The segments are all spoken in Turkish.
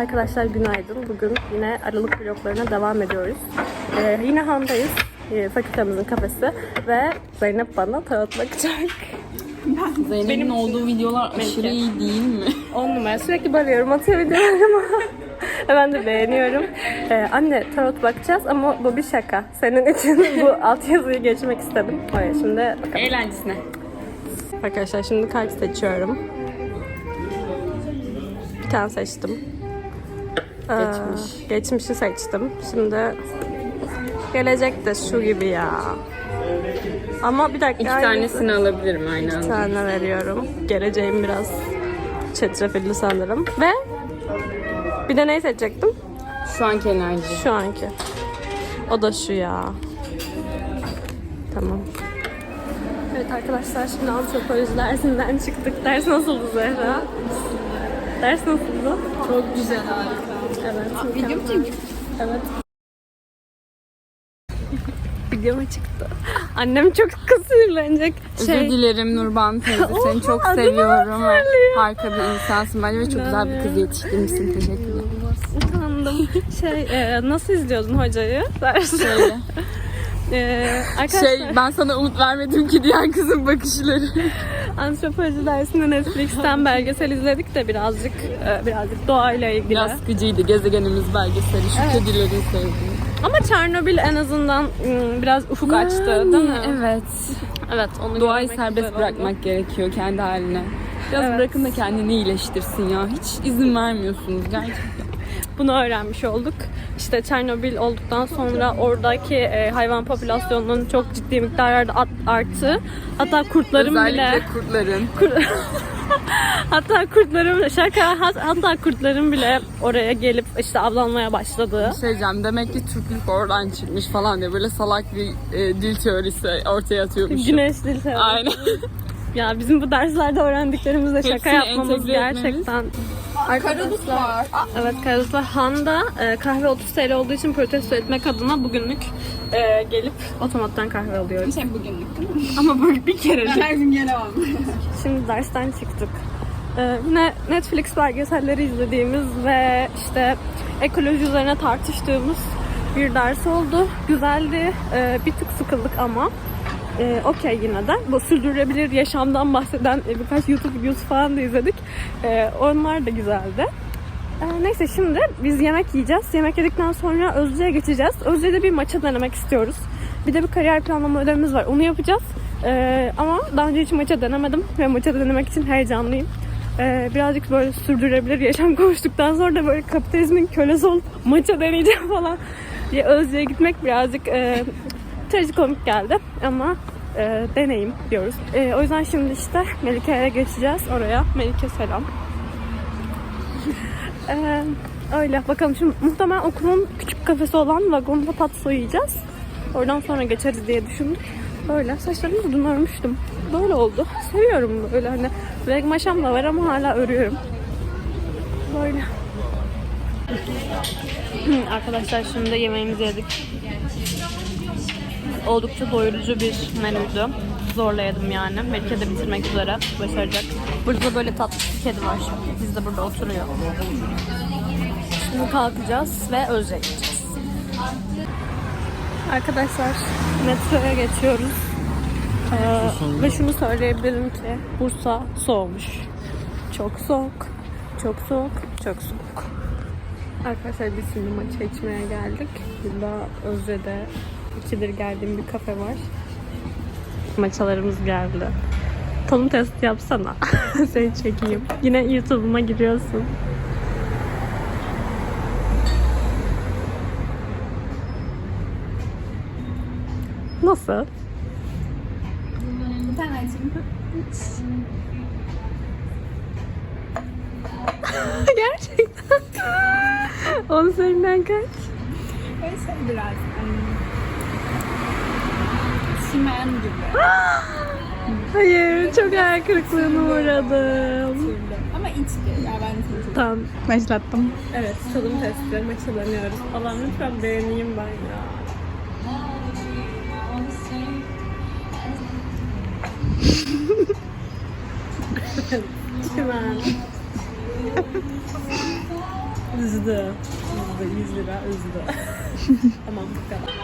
Arkadaşlar günaydın. Bugün yine Aralık vloglarına devam ediyoruz. Ee, yine Han'dayız. Ee, fakültemizin kafesi. Ve Zeynep bana tarot bakacak. Zeynep'in Benim- olduğu videolar aşırı Benimki. iyi değil mi? 10 numara. Sürekli böyle yorum atıyor videolarıma. Ben de beğeniyorum. Ee, anne tarot bakacağız ama bu bir şaka. Senin için bu altyazıyı geçmek istedim. Öyle şimdi bakalım. Eğlencesine. Arkadaşlar şimdi kart seçiyorum. Bir tane seçtim. Geçmiş. geçmişi seçtim. Şimdi gelecek de şu gibi ya. Ama bir dakika. İki aynı- tanesini alabilirim aynı anda. tane veriyorum. Geleceğim biraz çetrefilli sanırım. Ve bir de neyi seçecektim? Şu anki enerji. Şu anki. O da şu ya. Tamam. Evet arkadaşlar şimdi antropoloji dersinden çıktık. Ders nasıldı Zehra? Ders nasıldı? Çok güzel harika. Evet. Video mu. Evet. Videoma çıktı. Annem çok. Özür Şey, dilerim Nurban teyze. Seni çok adını seviyorum. Harika bir insansın bence ve çok güzel bir kız yetiştirmişsin. Teşekkürler. utandım. Şey, e, nasıl izliyordun hocayı? Dersi. Şöyle. E, arkadaşlar. Şey ben sana umut vermedim ki diyen kızın bakışları. Antropoloji dersinde Netflix'ten belgesel izledik de birazcık e, birazcık doğayla ilgili. Biraz sıkıcıydı gezegenimiz belgeseli. Şu Evet. kedileri sevdim. Ama Çernobil en azından ım, biraz ufuk açtı değil mi? Evet. Evet, onu Doğayı serbest güzel oldu. bırakmak gerekiyor kendi haline. Biraz Evet. bırakın da kendini iyileştirsin ya. Hiç izin vermiyorsunuz gerçekten. Bunu öğrenmiş olduk. İşte Çernobil olduktan sonra oradaki e, hayvan popülasyonunun çok ciddi miktarlarda at- arttı. Hatta kurtların Özellikle bile kurtların. hatta kurtların bile şaka hat- hatta kurtların bile oraya gelip işte avlanmaya başladığı. Bir şey diyeceğim. Demek ki Türklük oradan çıkmış falan diye böyle salak bir e, dil teorisi ortaya atıyormuş. Güneş dil teorisi. Aynen. Ya bizim bu derslerde öğrendiklerimizle şaka yapmamız gerçekten Arkadaşlar, evet Karadut var. Handa e, kahve 30 TL olduğu için protesto etmek adına bugünlük e, gelip otomattan kahve alıyoruz. Şey bugünlük değil mi? Ama böyle bir kerecik. Her gün gelemem. Şimdi dersten çıktık. E, yine Netflix belgeselleri izlediğimiz ve işte ekoloji üzerine tartıştığımız bir ders oldu. Güzeldi. E, bir tık sıkıldık ama e, okey yine de. Bu sürdürülebilir yaşamdan bahseden e, birkaç YouTube videosu falan da izledik. E, onlar da güzeldi. E, neyse şimdi biz yemek yiyeceğiz. Yemek yedikten sonra Özlü'ye geçeceğiz. Özlü'de bir maça denemek istiyoruz. Bir de bir kariyer planlama ödevimiz var. Onu yapacağız. E, ama daha önce hiç maça denemedim ve maça denemek için heyecanlıyım. E, birazcık böyle sürdürülebilir yaşam konuştuktan sonra da böyle kapitalizmin kölesi olup maça deneyeceğim falan diye Özlü'ye gitmek birazcık e, trajikomik geldi ama e, deneyim diyoruz. E, o yüzden şimdi işte Melike'ye geçeceğiz oraya. Melike selam. Ee, öyle bakalım şimdi muhtemelen okulun küçük kafesi olan vagonda patso yiyeceğiz. Oradan sonra geçeriz diye düşündük. Böyle saçlarımı da dün örmüştüm. Böyle oldu. Seviyorum böyle hani. Renk maşam da var ama hala örüyorum. Böyle. Arkadaşlar şimdi yemeğimizi yedik. Oldukça doyurucu bir menüydü. Zorla yani. Melike de bitirmek üzere. Başaracak. Burada da böyle tatlı bir kedi var. Biz de burada oturuyor. Şimdi kalkacağız ve Özce'ye gideceğiz. Arkadaşlar metroya geçiyoruz. Ee, ve şunu söyleyebilirim ki Bursa soğumuş. Çok soğuk. Çok soğuk. Çok soğuk. Arkadaşlar biz şimdi maça içmeye geldik. Burada Özce'de ikidir geldiğim bir kafe var. Maçalarımız geldi. Tanım testi yapsana. Seni çekeyim. Yine YouTube'uma giriyorsun. Nasıl? Gerçekten. Onun senden kaç? Böyle şey biraz. Çimen gibi. Hayır, çok hayal kırıklığına uğradım. Ama içki. Ya ben seçtim. Tamam. Başlattım. Evet, tadım testi. Maçalanıyoruz. Allah'ım lütfen beğeneyim ben ya. Çimen. Üzdü. Üzdü. 100 lira üzdü. tamam bu kadar.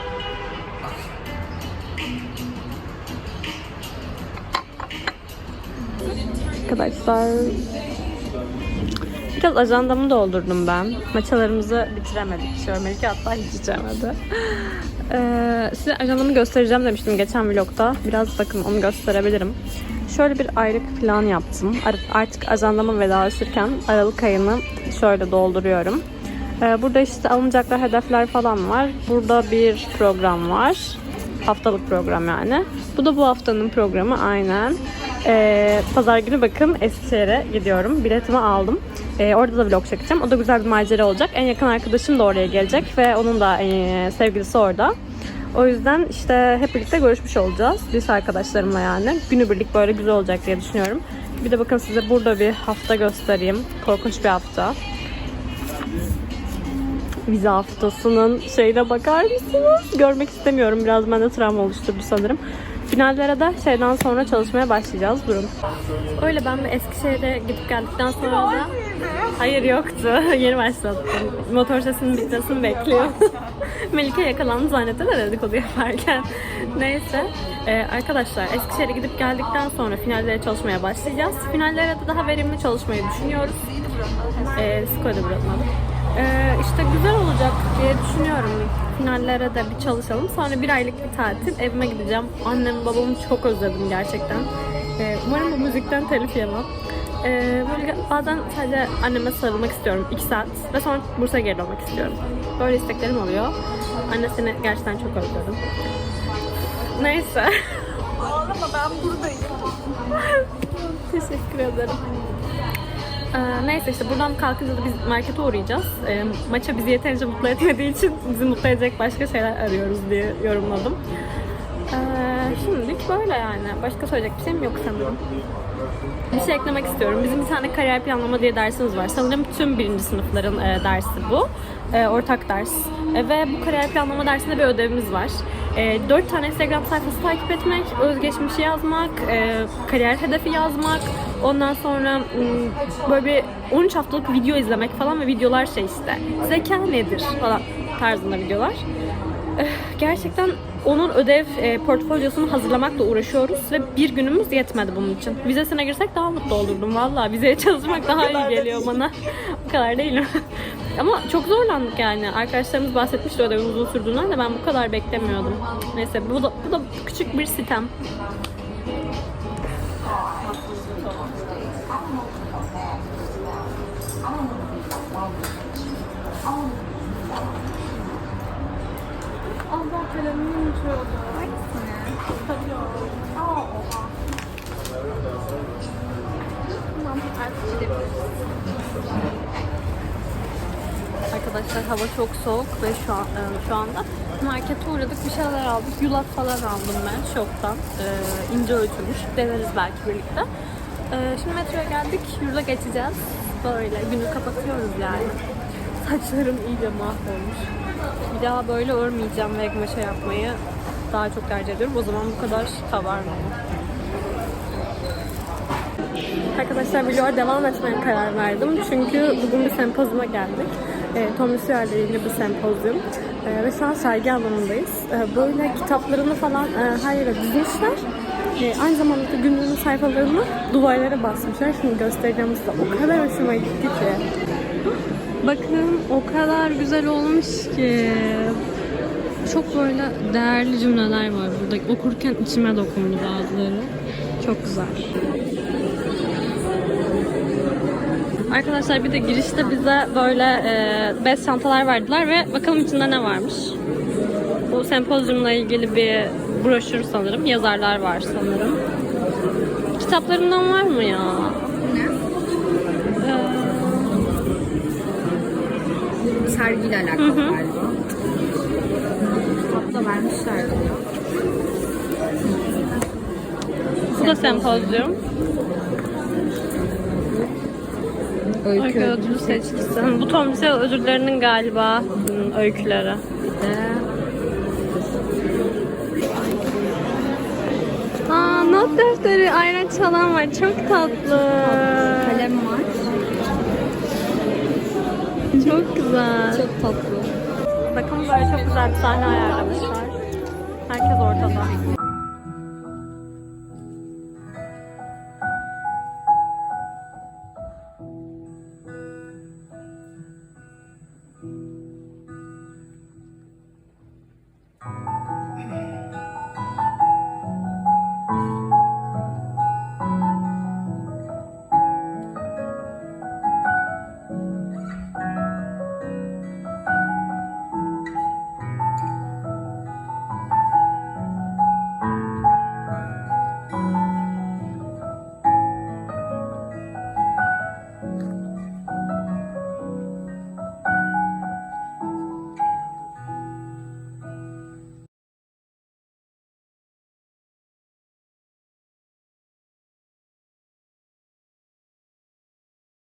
Arkadaşlar biraz ajandamı doldurdum ben. Maçalarımızı bitiremedik. Şöyle Melike hatta hiç içemedi. Ee, size ajandamı göstereceğim demiştim geçen vlogda. Biraz bakın onu gösterebilirim. Şöyle bir aylık plan yaptım. Ar- Artık ajandama vedalaşırken Aralık ayını şöyle dolduruyorum. Ee, burada işte alınacaklar hedefler falan var. Burada bir program var. Haftalık program yani. Bu da bu haftanın programı aynen. Ee, Pazar günü bakın Eskişehir'e gidiyorum. Biletimi aldım. Ee, orada da vlog çekeceğim. O da güzel bir macera olacak. En yakın arkadaşım da oraya gelecek ve onun da e, sevgilisi orada. O yüzden işte hep birlikte görüşmüş olacağız. Lise arkadaşlarımla yani. Günübirlik böyle güzel olacak diye düşünüyorum. Bir de bakın size burada bir hafta göstereyim. Korkunç bir hafta. Vize haftasının şeyine bakar mısınız? Görmek istemiyorum. Biraz bende travma oluşturdu sanırım. Finallere de şeyden sonra çalışmaya başlayacağız. Durun. Öyle ben bir Eskişehir'e gidip geldikten sonra da... Hayır yoktu. Yeni başlattım. Motor sesinin bitmesini bekliyor. Melike yakalandı zannetti de dedikodu yaparken. Neyse. Ee, arkadaşlar Eskişehir'e gidip geldikten sonra finallere çalışmaya başlayacağız. Finallere de daha verimli çalışmayı düşünüyoruz. Ee, Skoda bırakmadım. İşte güzel olacak diye düşünüyorum. Finallere de bir çalışalım. Sonra bir aylık bir tatil. Evime gideceğim. Annem babamı çok özledim gerçekten. Ee, umarım bu müzikten telif yemem. Ee, böyle bazen sadece anneme sarılmak istiyorum 2 saat ve sonra Bursa'ya geri dönmek istiyorum. Böyle isteklerim oluyor. Anne seni gerçekten çok özledim. Neyse. Ağlama ben buradayım. Teşekkür ederim. Ee, neyse işte buradan kalkınca da biz markete uğrayacağız. Ee, maça bizi yeterince mutlu etmediği için bizi mutlu edecek başka şeyler arıyoruz diye yorumladım. Ee, şimdilik böyle yani. Başka söyleyecek bir şeyim yok sanırım. Bir şey eklemek istiyorum. Bizim bir tane kariyer planlama diye dersimiz var. Sanırım tüm birinci sınıfların e, dersi bu. E, ortak ders. E, ve bu kariyer planlama dersinde bir ödevimiz var. E, dört tane Instagram sayfası takip etmek, özgeçmişi yazmak, e, kariyer hedefi yazmak, ondan sonra böyle bir 13 haftalık video izlemek falan ve videolar şey işte. Zeka nedir falan tarzında videolar. Eh, Gerçekten onun ödev e, portfolyosunu hazırlamakla uğraşıyoruz ve bir günümüz yetmedi bunun için. Vizesine girsek daha mutlu olurdum valla. Vizeye çalışmak daha iyi geliyor bana. bu kadar değil mi? Ama çok zorlandık yani. Arkadaşlarımız bahsetmişti ödevin uzun sürdüğünden de ben bu kadar beklemiyordum. Neyse bu da, bu da küçük bir sitem. Allah kalemimi unutuyordum. Arkadaşlar hava çok soğuk ve şu an e, şu anda markete uğradık bir şeyler aldık. Yulaf falan aldım ben şoktan. E, ince ölçülmüş. Deneriz belki birlikte. E, şimdi metroya geldik. Yurda geçeceğiz. Böyle günü kapatıyoruz yani. Saçlarım iyice mahvolmuş. Bir daha böyle örmeyeceğim ve maşa yapmayı daha çok tercih ediyorum. O zaman bu kadar kabarmıyor. Arkadaşlar vloga devam etmeye karar verdim. Çünkü bugün bir sempozyuma geldik. E, Tom Sawyer ile ilgili bir sempozyum. E, ve şu an sergi alanındayız. E, böyle kitaplarını falan e, her yere dizmişler. E, aynı zamanda da günlüğün sayfalarını duvarlara basmışlar. Şimdi göstereceğim size. O kadar hoşuma gitti ki. Bakın o kadar güzel olmuş ki. Çok böyle değerli cümleler var burada. Okurken içime dokundu bazıları. Çok güzel. Arkadaşlar bir de girişte bize böyle e, bez çantalar verdiler ve bakalım içinde ne varmış. Bu sempozyumla ilgili bir broşür sanırım. Yazarlar var sanırım. Kitaplarından var mı ya? Sergiyle alakalı galiba. Kitapta vermişler diyor. Bu da sempozyum. Öykü ödülü seçkisi. Bu Tom Sawyer ödüllerinin galiba hmm, öyküleri. Aa, not defteri ayran çalan var. Çok tatlı. Kalem var. Çok güzel. Çok tatlı. Bakın böyle çok güzel bir sahne ayarlamışlar. Herkes ortada.